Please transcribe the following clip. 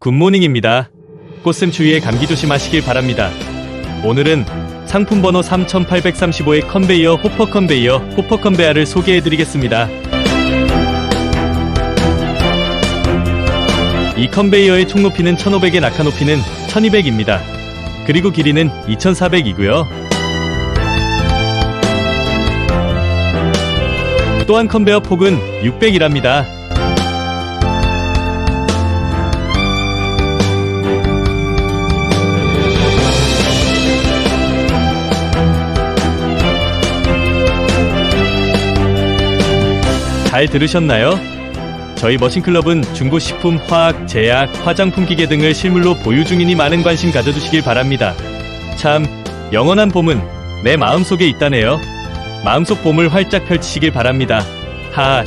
굿모닝입니다. 꽃샘 추위에 감기 조심하시길 바랍니다. 오늘은 상품 번호 3835의 컨베이어 호퍼 컨베이어 호퍼 컨베아를 소개해 드리겠습니다. 이 컨베이어의 총 높이는 1500에 낙하 높이는 1200입니다. 그리고 길이는 2400이고요. 또한 컨베어 폭은 600이랍니다. 잘 들으셨나요? 저희 머신클럽은 중고식품, 화학, 제약, 화장품 기계 등을 실물로 보유 중이니 많은 관심 가져주시길 바랍니다. 참, 영원한 봄은 내 마음속에 있다네요. 마음속 봄을 활짝 펼치시길 바랍니다. 하.